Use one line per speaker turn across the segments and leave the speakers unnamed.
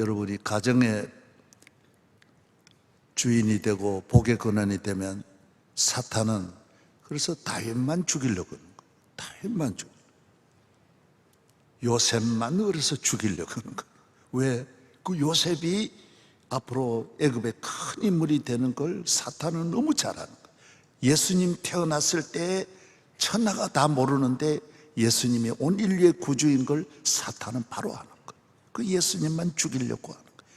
여러분이 가정의 주인이 되고 복의 근원이 되면 사탄은 그래서 다윗만 죽이려고 하는 거예요. 다윗만 죽. 요셉만 그래서 죽이려고 하는 거예요. 왜? 그 요셉이 앞으로 애굽의 큰 인물이 되는 걸 사탄은 너무 잘 아는 거예요. 예수님 태어났을 때 천하가 다 모르는데 예수님이 온 인류의 구주인 걸 사탄은 바로 아는 거예요. 그 예수님만 죽이려고 하는 거예요.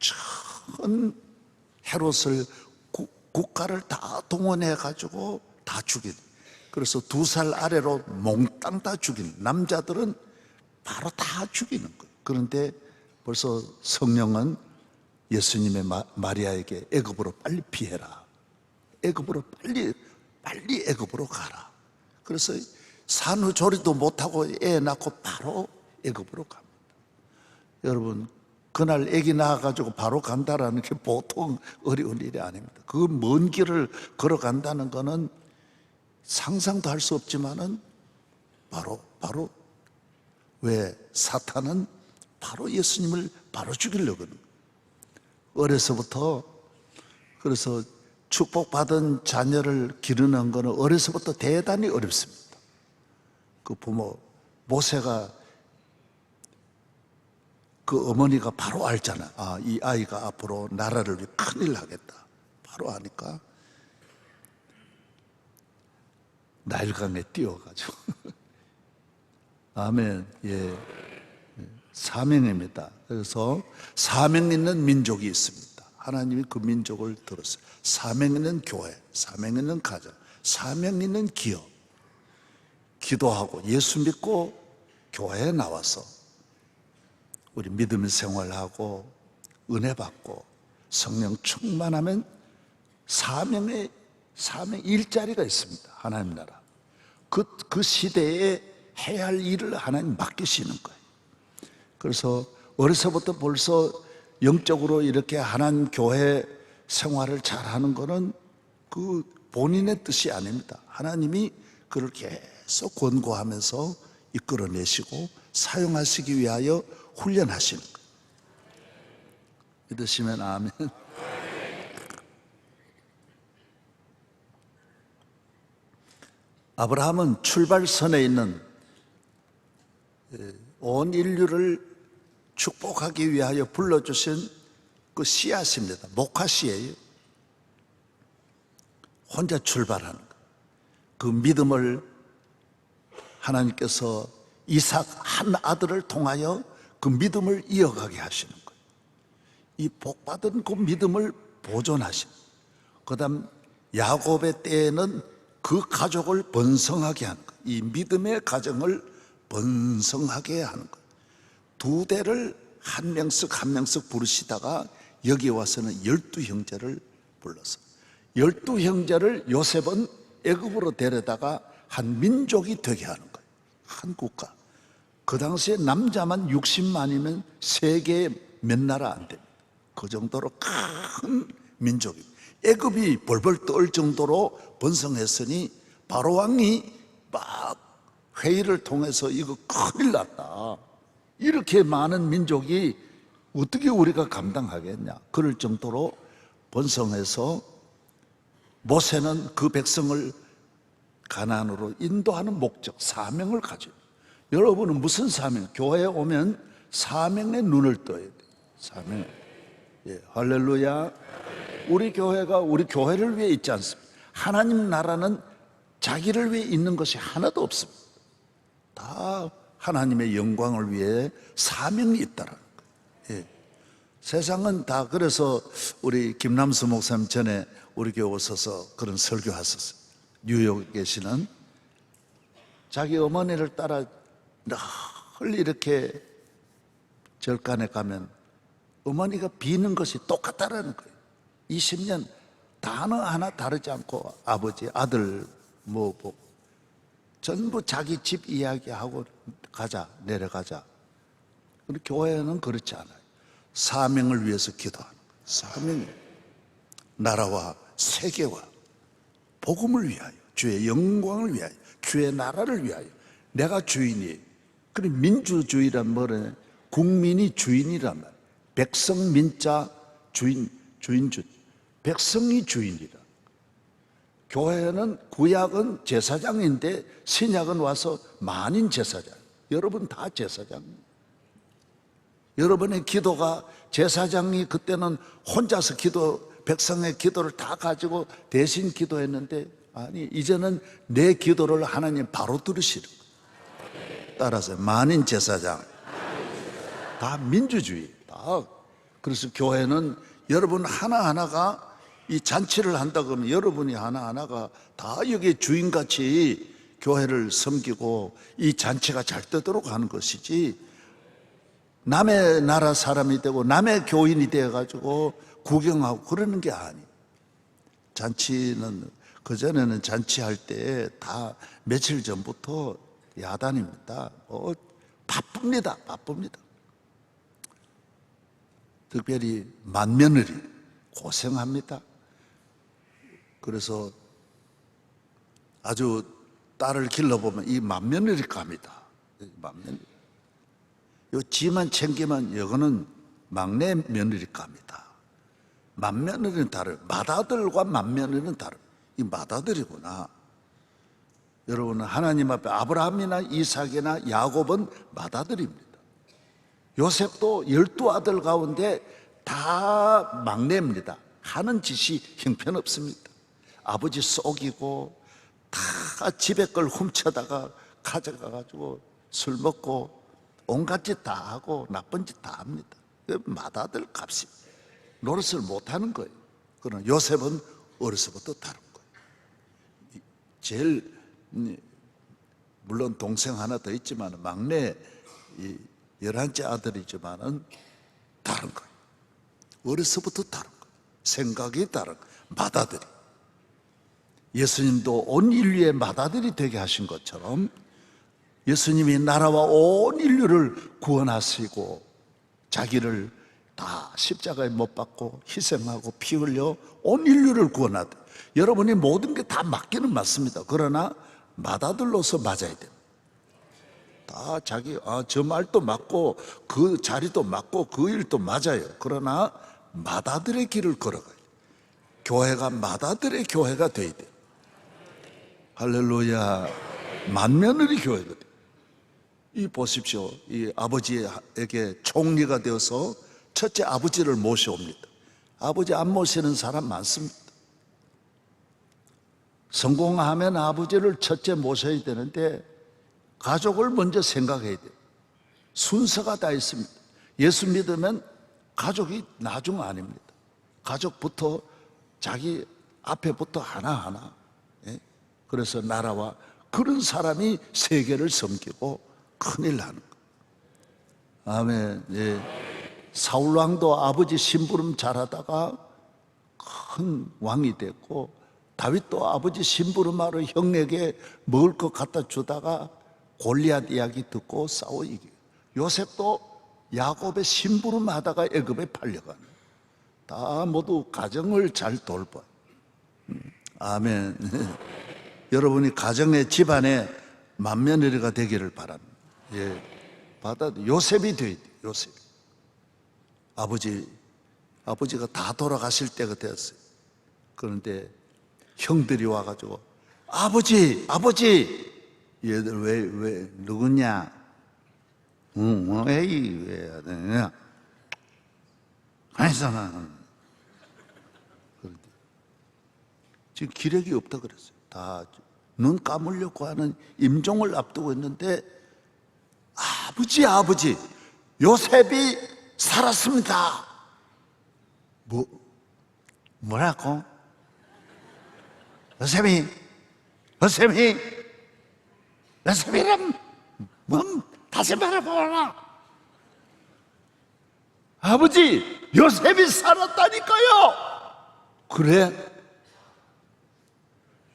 전 헤롯을 구- 국가를 다 동원해 가지고 다 죽인. 그래서 두 살 아래로 몽땅 다 죽인 남자들은 바로 다 죽이는 거예요. 그런데 벌써 성령은 예수님의 마, 마리아에게 애굽으로 빨리 피해라. 애굽으로 빨리 빨리 애굽으로 가라. 그래서 산후조리도 못하고 애 낳고 바로 애굽으로 갑니다. 여러분 그날 아기 낳아가지고 바로 간다라는 게 보통 어려운 일이 아닙니다. 그 먼 길을 걸어간다는 것은 상상도 할 수 없지만은 바로 바로 왜 사탄은 바로 예수님을 바로 죽이려고 하는. 어려서부터 그래서 축복받은 자녀를 기르는 것은 어려서부터 대단히 어렵습니다. 그 부모 모세가 그 어머니가 바로 알잖아. 아, 이 아이가 앞으로 나라를 위해 큰일 하겠다. 바로 아니까 나일강에 뛰어가지고 아멘. 예. 사명입니다. 그래서 사명 있는 민족이 있습니다. 하나님이 그 민족을 들었어요. 사명 있는 교회, 사명 있는 가정, 사명 있는 기업. 기도하고 예수 믿고 교회에 나와서 우리 믿음의 생활하고 은혜 받고 성령 충만하면 사명의 사명 일자리가 있습니다. 하나님 나라. 그, 그 시대에 해야 할 일을 하나님 맡기시는 거예요. 그래서 어려서부터 벌써 영적으로 이렇게 하나님 교회 생활을 잘하는 거는 그 본인의 뜻이 아닙니다. 하나님이 그를 계속 권고하면서 이끌어내시고 사용하시기 위하여 훈련하시는. 믿으시면 아멘. 아브라함은 출발선에 있는 온 인류를 축복하기 위하여 불러주신 그 씨앗입니다. 목화씨예요. 혼자 출발하는 거. 그 믿음을 하나님께서 이삭 한 아들을 통하여 그 믿음을 이어가게 하시는 거예요. 이 복받은 그 믿음을 보존하신. 그 다음 야곱의 때에는 그 가족을 번성하게 하는 거예요. 이 믿음의 가정을 번성하게 하는 거예요. 두 대를 한 명씩 한 명씩 부르시다가 여기 와서는 열두 형제를 불러서 열두 형제를 요셉은 애굽으로 데려다가 한 민족이 되게 하는 거예요. 한 국가. 그 당시에 남자만 60만이면 세계 몇 나라 안 됩니다. 그 정도로 큰 민족입니다. 애굽이 벌벌 떨 정도로 번성했으니 바로 왕이 막 회의를 통해서 이거 큰일 났다. 이렇게 많은 민족이 어떻게 우리가 감당하겠냐. 그럴 정도로 번성해서 모세는 그 백성을 가난으로 인도하는 목적, 사명을 가져요. 여러분은 무슨 사명? 교회에 오면 사명에 눈을 떠야 돼. 사명. 예, 할렐루야. 우리 교회가 우리 교회를 위해 있지 않습니다. 하나님 나라는 자기를 위해 있는 것이 하나도 없습니다. 다 하나님의 영광을 위해 사명이 있다라는 거예요. 예. 세상은 다 그래서 우리 김남수 목사님 전에 우리 교회 오셔서 그런 설교하셨어요. 뉴욕에 계시는 자기 어머니를 따라 늘 이렇게 절간에 가면 어머니가 비는 것이 똑같다라는 거예요. 20년 단어 하나 다르지 않고 아버지, 아들, 뭐, 뭐, 전부 자기 집 이야기하고 가자, 내려가자. 근데 교회는 그렇지 않아요. 사명을 위해서 기도하는 거예요. 사명. 나라와 세계와 복음을 위하여, 주의 영광을 위하여, 주의 나라를 위하여. 내가 주인이. 그래 민주주의란 뭐래? 국민이 주인이란 말. 백성 민자 주인 주인주 백성이 주인이라. 교회는 구약은 제사장인데 신약은 와서 만인 제사장. 여러분 다 제사장. 여러분의 기도가 제사장이 그때는 혼자서 기도 백성의 기도를 다 가지고 대신 기도했는데 아니 이제는 내 기도를 하나님 바로 들으시는 거예요. 따라서 만인 제사장. 다 민주주의. 다 그래서 교회는 여러분 하나하나가 이 잔치를 한다 그러면 여러분이 하나하나가 다 여기 주인같이 교회를 섬기고 이 잔치가 잘 되도록 하는 것이지. 남의 나라 사람이 되고 남의 교인이 되어 가지고 구경하고 그러는 게 아니. 잔치는 그 전에는 잔치할 때 다 며칠 전부터 야단입니다. 뭐 바쁩니다. 바쁩니다. 특별히 맏며느리 고생합니다. 그래서 아주 딸을 길러보면 이 맏며느리 갑니다. 맏며느리. 요 지만 챙기면 이거는 막내 며느리 갑니다. 맏며느리는 다르. 맏아들과 맏며느리는 다르. 이 맏아들이구나. 여러분은 하나님 앞에 아브라함이나 이삭이나 야곱은 맏아들입니다. 요셉도 열두 아들 가운데 다 막내입니다. 하는 짓이 형편없습니다. 아버지 속이고 다 집에 걸 훔쳐다가 가져가 가지고 술 먹고 온갖 짓 다 하고 나쁜 짓 다 합니다. 그 맏아들 값이 노릇을 못 하는 거예요. 그러나 요셉은 어려서부터 다른 거예요. 이- 제일 음, 물론 동생 하나 더 있지만 막내 이 열한째 아들이지만은 다른 거예요. 어려서부터 다른 거예요. 생각이 다른 거예요. 맏아들이. 예수님도 온 인류의 맏아들이 되게 하신 것처럼 예수님이 나라와 온 인류를 구원하시고 자기를 다 십자가에 못 박고 희생하고 피 흘려 온 인류를 구원하다. 여러분이 모든 게다 맞기는 맞습니다. 그러나 맏아들로서 맞아야 돼요. 다 자기 아, 저 말도 맞고 그 자리도 맞고 그 일도 맞아요. 그러나 맏아들의 길을 걸어가요. 교회가 맏아들의 교회가 돼야 돼요. 할렐루야. 만며느리 교회거든. 이 보십시오. 이 아버지에게 총리가 되어서 첫째 아버지를 모셔옵니다. 아버지 안 모시는 사람 많습니다. 성공하면 아버지를 첫째 모셔야 되는데 가족을 먼저 생각해야 돼요. 순서가 다 있습니다. 예수 믿으면 가족이 나중 아닙니다. 가족부터 자기 앞에부터 하나하나. 예? 그래서 나라와 그런 사람이 세계를 섬기고 큰일 나는 거. 아멘. 예. 사울 왕도 아버지 심부름 잘하다가 큰 왕이 됐고 다윗도 아버지 심부름하러 형에게 먹을 것 갖다 주다가 골리앗 이야기 듣고 싸워 이겨. 요셉도 야곱의 심부름하다가 애굽에 팔려가는. 다 모두 가정을 잘 돌봐. 음, 아멘. 여러분이 가정의 집안에 맏며느리가 되기를 바랍니다. 예. 받아 요셉이 되야 돼. 요셉. 아버지 아버지가 다 돌아가실 때가 되었어요. 그런데 형들이 와가지고 아버지 아버지 얘들 왜 왜 누구냐? 응, 에이 왜 해야 되냐? 아니잖아. 지금 기력이 없다 그랬어요. 다 눈 감으려고 하는 임종을 앞두고 있는데 아버지 아버지 요셉이 살았습니다. 뭐 뭐라고? 요셉이 요셉이 요셉이란 뭔 다시 말해보라. 아버지 요셉이 살았다니까요. 그래?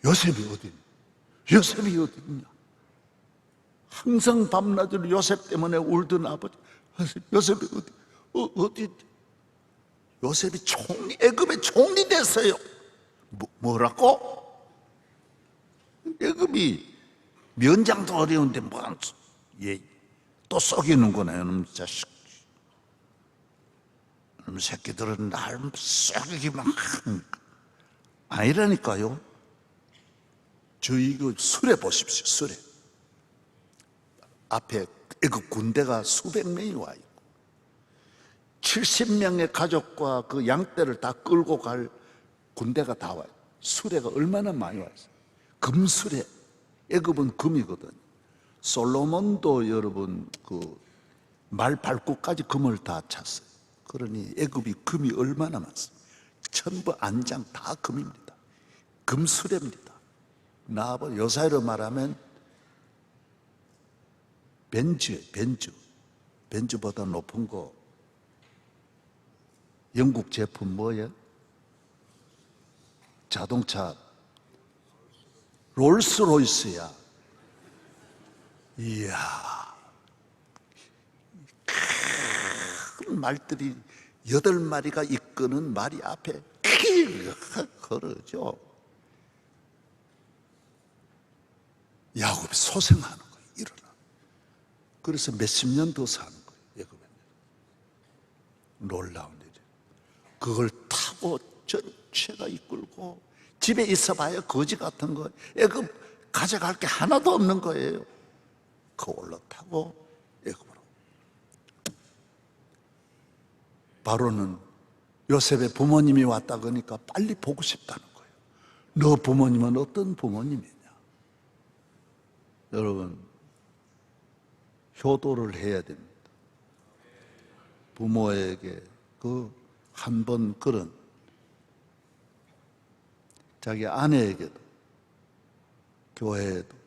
요셉이 어디? 요셉이 어디 있냐? 항상 밤낮으로 요셉 때문에 울던 아버지 요셉, 요셉이 어디 어, 어디? 요셉이 총리 애굽의 총리 됐어요. 뭐, 뭐라고? 애굽이 면장도 어려운데 뭐한 얘, 또 속이는구나 이놈 자식. 놈 새끼들은 날 쏘기만 아니라니까요. 저희 그 술에 보십시오. 술에 앞에 애국 군대가 수백 명이 와 있고 70명의 가족과 그 양떼를 다 끌고 갈 군대가 다 와요. 수레가 얼마나 많이 와 있어요. 금수레. 애굽은 금이거든. 솔로몬도 여러분 그 말 발굽까지 금을 다 찼어요. 그러니 애굽이 금이 얼마나 많습니까? 전부 안장 다 금입니다. 금수레입니다. 나아버 요사이로 말하면 벤츠, 벤츠, 벤츠보다 높은 거 영국 제품 뭐예요? 자동차 롤스로이스야. 이야. 큰 말들이 여덟 마리가 이끄는 말이 앞에 걸어죠. 야곱이 소생하는 거예요. 일어나. 그래서 몇십 년 더 사는 거예요. 야곱은. 놀라운 일이에요. 그걸 타고 전체가 이끌고 집에 있어봐야 거지 같은 거. 애굽 가져갈 게 하나도 없는 거예요. 그 올라타고 애굽으로. 바로는 요셉의 부모님이 왔다 그러니까 빨리 보고 싶다는 거예요. 너 부모님은 어떤 부모님이냐? 여러분, 효도를 해야 됩니다. 부모에게 그 한 번 그런 자기 아내에게도 교회에도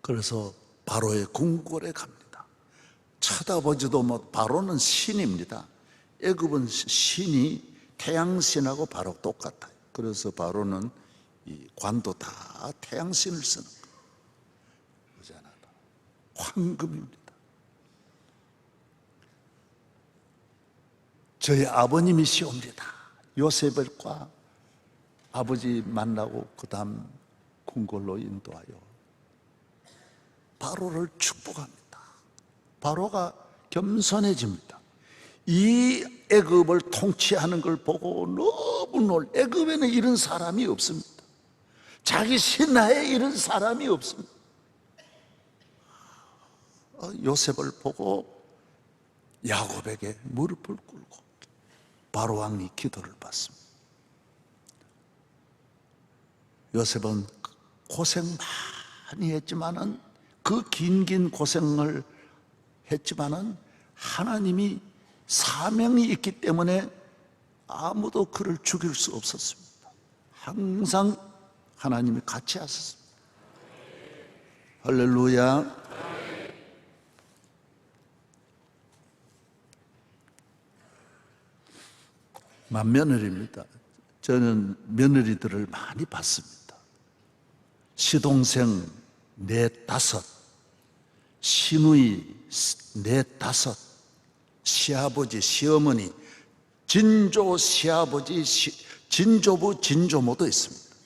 그래서 바로의 궁궐에 갑니다. 쳐다보지도 못 바로는 신입니다. 애굽은 신이 태양신하고 바로 똑같아요. 그래서 바로는 이 관도 다 태양신을 쓰는 거예요. 황금입니다. 저희 아버님이시옵니다. 요셉을과 아버지 만나고 그 다음 궁궐로 인도하여 바로를 축복합니다. 바로가 겸손해집니다. 이 애굽을 통치하는 걸 보고 너무 놀. 애굽에는 이런 사람이 없습니다. 자기 신하에 이런 사람이 없습니다. 어, 요셉을 보고 야곱에게 무릎을 꿇고 바로 왕이 기도를 받습니다. 요셉은 고생 많이 했지만은 그 긴긴 고생을 했지만은 하나님이 사명이 있기 때문에 아무도 그를 죽일 수 없었습니다. 항상 하나님이 같이 하셨습니다. 할렐루야. 맏며느리입니다. 저는 며느리들을 많이 봤습니다. 시동생 넷 다섯, 시누이 넷 다섯, 시아버지, 시어머니, 진조 시아버지, 시, 진조부, 진조모도 있습니다.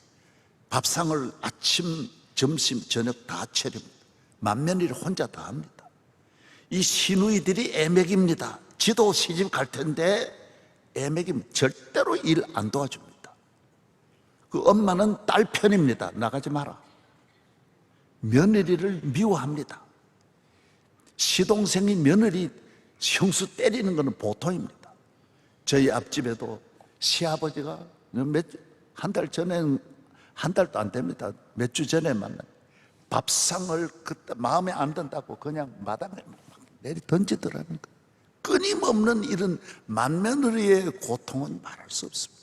밥상을 아침, 점심, 저녁 다 차립니다. 맏며느리를 혼자 다 합니다. 이 시누이들이 애맥입니다. 지도 시집 갈 텐데 애맥이 절대로 일 안 도와줍니다. 그 엄마는 딸 편입니다. 나가지 마라. 며느리를 미워합니다. 시동생이 며느리 형수 때리는 것은 보통입니다. 저희 앞집에도 시아버지가 한달 전에 한 달도 안 됩니다. 몇 주 전에 만나 밥상을 그때 마음에 안 든다고 그냥 마당에 막 내리 던지더라는 거. 끊임없는 이런 만며느리의 고통은 말할 수 없습니다.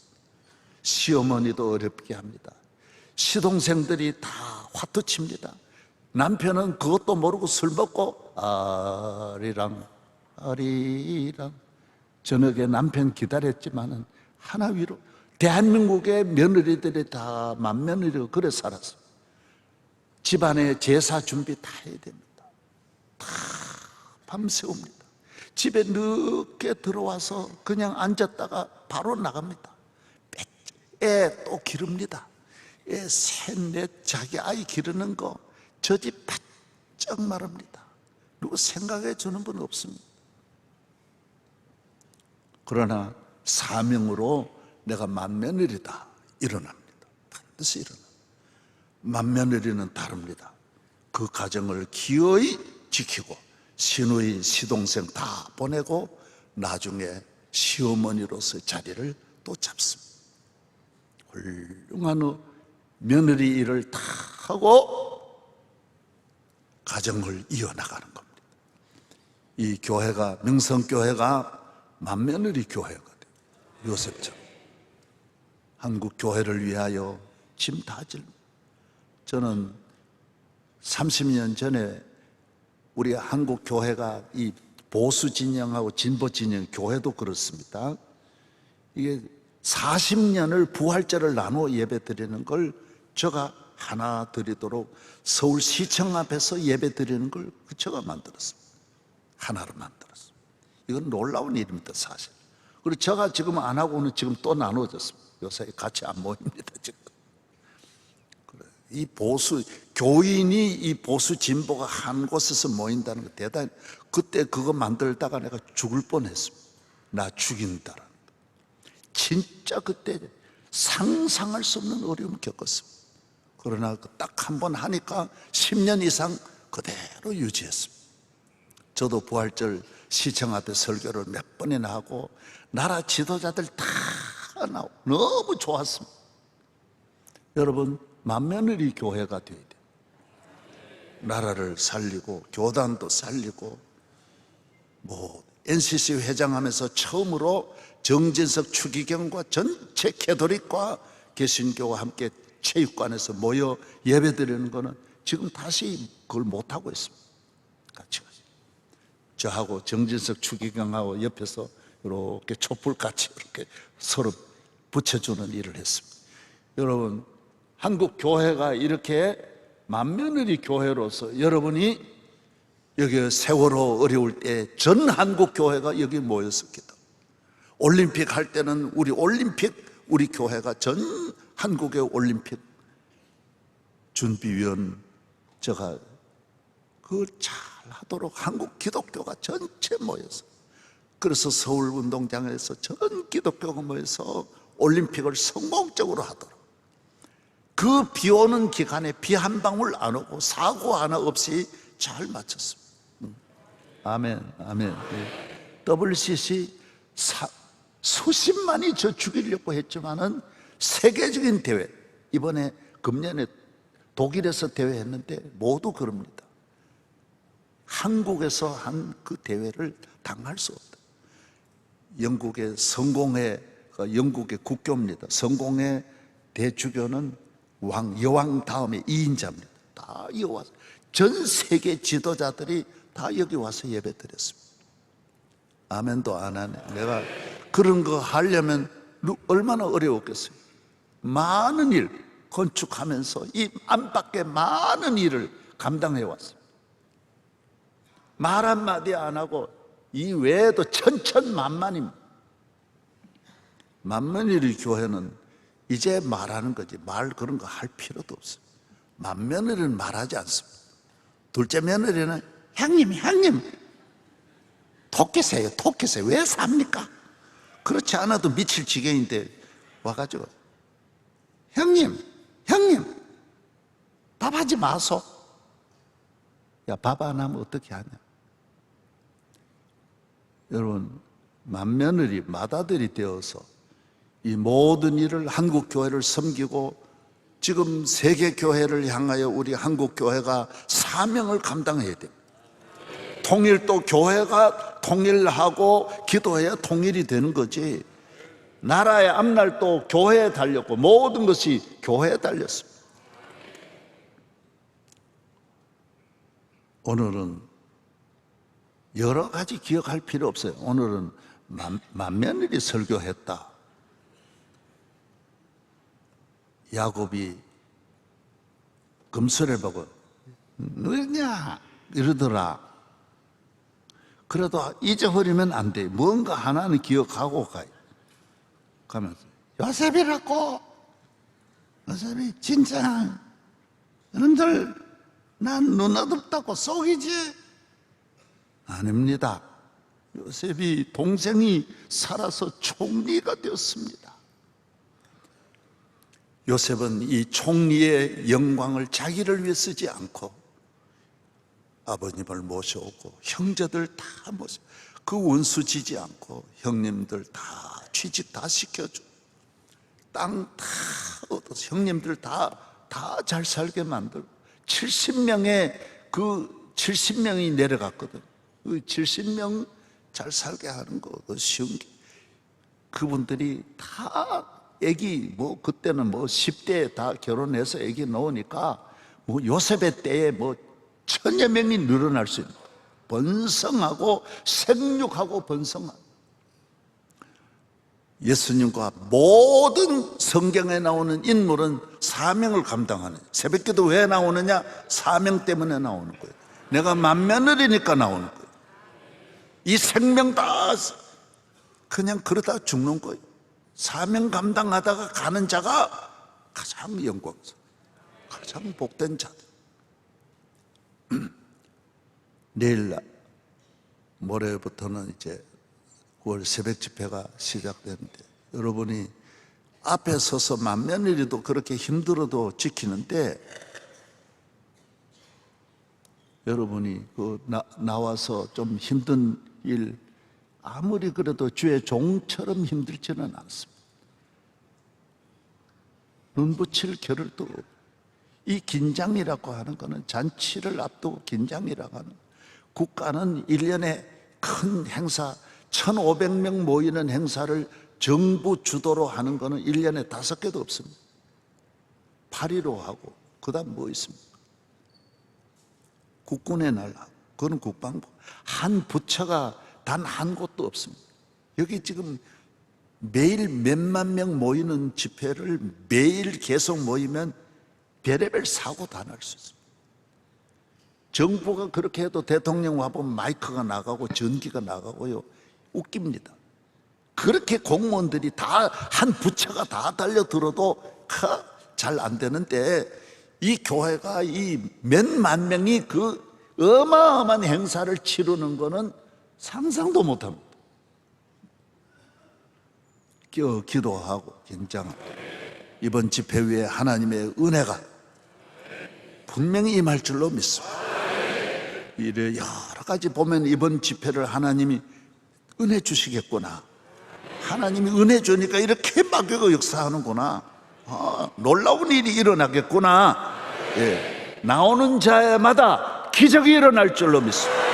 시어머니도 어렵게 합니다. 시동생들이 다 화투칩니다. 남편은 그것도 모르고 술 먹고 아리랑 아리랑 저녁에 남편 기다렸지만은 하나 위로 대한민국의 며느리들이 다 맏며느리로 그래 살았어요. 집안에 제사 준비 다 해야 됩니다. 다 밤새웁니다. 집에 늦게 들어와서 그냥 앉았다가 바로 나갑니다. 애 또 기릅니다. 애 셋 넷 자기 아이 기르는 거 저 집 바짝 마릅니다. 누구 생각해 주는 분 없습니다. 그러나 사명으로 내가 만며느리다 일어납니다. 반드시 일어나. 만며느리는 다릅니다. 그 가정을 기어이 지키고 시누이 시동생 다 보내고 나중에 시어머니로서 자리를 또 잡습니다. 훌륭한 며느리 일을 다 하고 가정을 이어나가는 겁니다. 이 교회가 명성교회가 만며느리 교회가 돼요. 요셉처럼 한국 교회를 위하여 짐 다 질. 저는 30년 전에 우리 한국 교회가 이 보수 진영하고 진보 진영 교회도 그렇습니다. 이게 40년을 부활절을 나누어 예배 드리는 걸 제가 하나 드리도록 서울시청 앞에서 예배 드리는 걸 제가 만들었습니다. 하나로 만들었습니다. 이건 놀라운 일입니다, 사실. 그리고 제가 지금 안 하고는 지금 또 나눠졌습니다. 요새 같이 안 모입니다, 지금. 이 보수, 교인이 이 보수 진보가 한 곳에서 모인다는 거 대단히, 그때 그거 만들다가 내가 죽을 뻔 했습니다. 나 죽인다라는 거. 진짜 그때 상상할 수 없는 어려움을 겪었습니다. 그러나 딱 한 번 하니까 10년 이상 그대로 유지했습니다. 저도 부활절 시청 앞에 설교를 몇 번이나 하고 나라 지도자들 다 나오고 너무 좋았습니다. 여러분 만며느리 교회가 되어야 돼요. 나라를 살리고 교단도 살리고 뭐 NCC 회장하면서 처음으로 정진석 추기경과 전체 캐도릭과 개신교와 함께 체육관에서 모여 예배드리는 거는 지금 다시 그걸 못 하고 있습니다. 같이 가시. 저하고 정진석 추기경하고 옆에서 이렇게 촛불 같이 이렇게 서로 붙여주는 일을 했습니다. 여러분, 한국 교회가 이렇게 만며느리 교회로서 여러분이 여기 세월호 어려울 때 전 한국 교회가 여기 모였었기다. 올림픽 할 때는 우리 올림픽 우리 교회가 전 한국의 올림픽 준비위원 제가 그걸 잘 하도록 한국 기독교가 전체 모여서 그래서 서울 운동장에서 전 기독교가 모여서 올림픽을 성공적으로 하도록 그 비 오는 기간에 비 한 방울 안 오고 사고 하나 없이 잘 마쳤습니다. 음. 아멘, 아멘. 예. WCC 사, 수십만이 저 죽이려고 했지만은 세계적인 대회 이번에 금년에 독일에서 대회했는데 모두 그럽니다. 한국에서 한 그 대회를 당할 수 없다. 영국의 성공의 그 영국의 국교입니다. 성공의 대주교는 왕 여왕 다음에 2인자입니다. 다 이어와서 전 세계 지도자들이 다 여기 와서 예배 드렸습니다. 아멘도 안 하네. 내가 그런 거 하려면 누- 얼마나 어려웠겠어요. 많은 일 건축하면서 이 안팎의 많은 일을 감당해 왔어요. 말 한마디 안 하고 이 외에도 천천만만입니다. 만면일의 교회는 이제 말하는 거지 말 그런 거 할 필요도 없어요. 만며느리는 말하지 않습니다. 둘째 며느리는 형님 형님 토끼세요 토끼세요 왜 삽니까? 그렇지 않아도 미칠 지경인데 와가지고 형님 형님 밥하지 마소 야 밥 안 하면 어떻게 하냐 여러분 맏며느리 맏아들이 되어서 이 모든 일을 한국 교회를 섬기고 지금 세계 교회를 향하여 우리 한국 교회가 사명을 감당해야 됩니다. 통일도 교회가 통일하고 기도해야 통일이 되는 거지. 나라의 앞날도 교회에 달렸고 모든 것이 교회에 달렸습니다. 오늘은 여러 가지 기억할 필요 없어요. 오늘은 만, 만며느리 설교했다. 야곱이 금수를 보고 누구냐 이러더라. 그래도 잊어버리면 안 돼. 뭔가 하나는 기억하고 가요. 가면서 요셉이라고 요셉이 진짜 여러분들 난눈 어둡다고 속이지 아닙니다. 요셉이 동생이 살아서 총리가 되었습니다. 요셉은 이 총리의 영광을 자기를 위해 쓰지 않고 아버님을 모셔오고 형제들 다 모셔 그 원수 지지 않고 형님들 다 취직 다 시켜줘 땅 다 얻어서 형님들 다 다 잘 살게 만들고 70명의 그 70명이 내려갔거든. 그 70명 잘 살게 하는 거 쉬운 게? 그분들이 다 애기 뭐 그때는 뭐 10대에 다 결혼해서 애기 넣으니까 뭐 요셉의 때에 뭐 천여 명이 늘어날 수 있는. 번성하고 생육하고 번성하고 예수님과 모든 성경에 나오는 인물은 사명을 감당하는 새벽기도 왜 나오느냐 사명 때문에 나오는 거예요 내가 만며느리니까 나오는 거예요 이 생명 다 그냥 그러다 죽는 거예요. 사명 감당하다가 가는 자가 가장 영광스러워. 가장 복된 자들. 내일 날, 모레부터는 이제 9월 새벽 집회가 시작되는데 여러분이 앞에 서서 만며느리도 그렇게 힘들어도 지키는데 여러분이 그 나, 나와서 좀 힘든 일 아무리 그래도 주의 종처럼 힘들지는 않습니다. 눈 붙일 겨를도. 이 긴장이라고 하는 것은 잔치를 앞두고 긴장이라고 하는 국가는 일년에 큰 행사 1500명 모이는 행사를 정부 주도로 하는 것은 일년에 다섯 개도 없습니다. 8.15 하고 그 다음 뭐 있습니까? 국군의 날, 그거는 국방부. 한 부처가 단 한 곳도 없습니다. 여기 지금 매일 몇만 명 모이는 집회를 매일 계속 모이면 별의별 사고 다 날 수 있습니다. 정부가 그렇게 해도 대통령 와보면 마이크가 나가고 전기가 나가고요. 웃깁니다. 그렇게 공무원들이 다 한 부처가 다 달려들어도 잘 안 되는데 이 교회가 이 몇만 명이 그 어마어마한 행사를 치르는 거는 상상도 못 합니다. 기- 기도하고 긴장하고 이번 집회 위에 하나님의 은혜가 분명히 임할 줄로 믿습니다. 이래 여러 가지 보면 이번 집회를 하나님이 은혜 주시겠구나. 하나님이 은혜 주니까 이렇게 막 이거 역사하는구나. 아, 놀라운 일이 일어나겠구나. 예. 나오는 자마다 기적이 일어날 줄로 믿습니다.